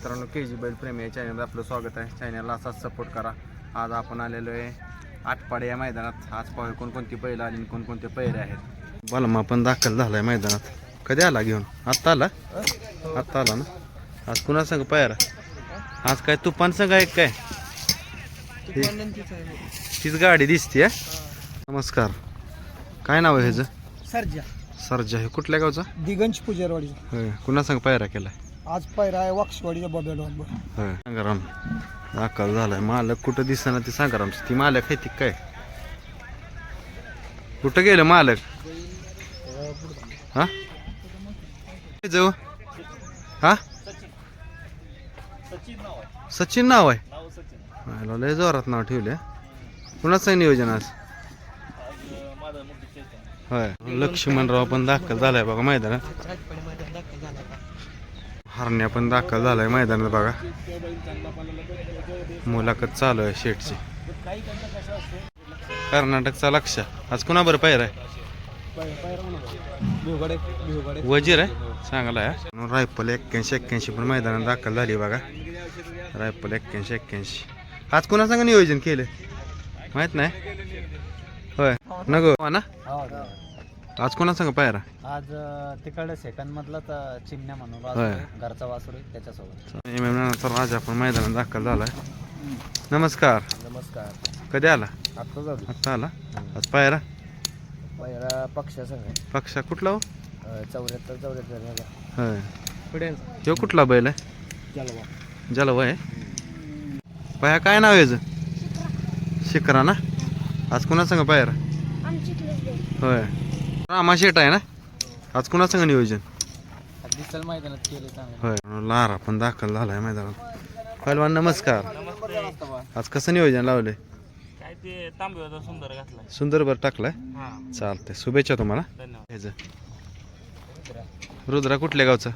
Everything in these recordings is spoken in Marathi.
मित्रांनो के जी बैल प्रेमी या चॅनलवर आपलं स्वागत आहे. चॅनलला असाच सपोर्ट करा. आज आपण आलेलो आहे आटपाडे या मैदानात. आज पाहू कोणकोणती बैल आली आणि कोणकोणते पैरे आहेत. बलमा पण दाखल झालाय मैदानात. कधी आला घेऊन? आत्ता आला? आत्ता आला ना? आज कुणा संग पायरा? आज काय तुफान संघ आहे काय? तीच गाडी दिसते नमस्कार. काय नाव आहे ह्याचं? सरजा. सरजा. हे कुठल्या गावचा? दिगंज पुजारवाडी. कुणा संग पायरा केलाय? आज पैरा आहे वाक्षवाडीचा बबेल वाघ होय. संग्राम. दाखल झालाय. मालक कुठं दिसना ते संग्राम ती मालक आहे ती काय? कुठं गेलं मालक? हा? जाऊ? हा? सचिन नाव आहे. आयला लय जोरात नाव ठेवले कुणाचं आहे नियोजन आज? होय. लक्ष्मणराव पण दाखल झालाय बघा मैदानात. हरण्या पण दाखल झालाय मैदानात बघा. मुलाखत चालू आहे शेटची कर्नाटकचा लक्ष. आज कुणा बरं पाहिर आहे? वजीर आहे? चांगला आहे रायफल एक्क्याऐंशी एक्क्याऐंशी पण मैदानात दाखल झाली बघा. रायफल एक्क्याऐंशी एक्क्याऐंशी. आज कुणा सांगा नियोजन केलं माहीत नाही? होय. नको. हो ना? आज कोणा सांगा पायरा? आज तिकडे सेकंड मधला तर चिमण्या म्हणून होय. घरचा वासरू आहे त्याच्यासोबत. एमएमचा राजा पण मैदानात दाखल झालाय. नमस्कार. नमस्कार. कधी आला? आता जाऊ आत्ता आला? आज पायरा? पैरा पक्षासंग पक्षा कुठला हो? चौऱ्याहत्तर चौऱ्याहत्तर होय. पुढे तो कुठला बैल आहे? ज्याला वय पाया काय नाव आहे याचं? शिकरा ना? आज कुणा सांग पायरा? होय. रामा शेट आहे ना? आज कुणा सांग नियोजन? दिसल मैदानात केले चांगले. होय लारा पण दाखल झालाय मैदानात. पहिलवान नमस्कार. आज कसं नियोजन लावले काय ते तांबेचा सुंदर बर टाकलाय? हा. चालतंय शुभेच्छा तुम्हाला. धन्यवाद. ह्याचं रुद्रा कुठल्या गावचा?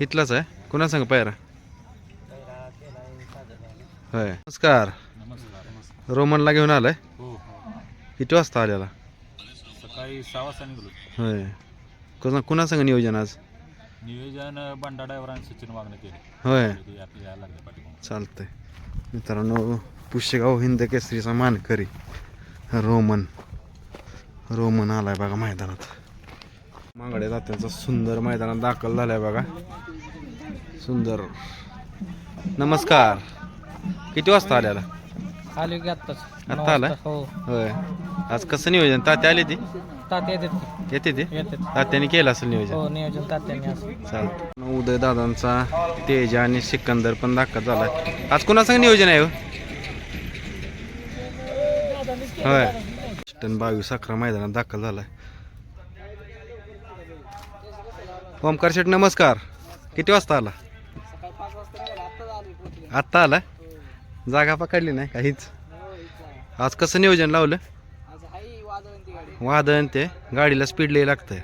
इथलाच आहे? कुणा सांग पायरा? होय. नमस्कार. नमस्कार रोमनला घेऊन आलाय? हो. किती वाजता आलेला? सकाळी सहा वाजता निघलो. होय. कुणा कुणा सांग नियोजन आज? नियोजन बंडा ड्रायव्हर आणि सचिन वागणे केले. होय. ते आपले यायला लागले पाठीमागून चालतंय. मित्रांनो पुष्यगाव हिंद केसरीचा मानकरी रोमन. रोमन आलाय बघा मैदानात. मांगडे जात्यांचा सुंदर मैदानात दाखल झालाय बघा. सुंदर. नमस्कार. किती वाजता आल्याला आलो की आत्ताच. आत्ता आलाय? हो. होय. आज कसं नियोजन? तात्या आली ती? येतात येते ती? येतात. तात्याने केलं असेल नियोजन? हो नियोजन तात्याने असं. चालतं उदय दादांचा तेज आणि सिकंदर पण दाखल झालाय. आज कोणा सांग नियोजन आहे हो? होय. टन बावीस अकरा मैदानात दाखल झालाय. ओमकार शेठ नमस्कार. किती वाजता आला? आत्ता आला जागा पकडली नाही काहीच? आज कसं नियोजन लावलं? वादन ते गाडीला स्पीड लई लागतंय.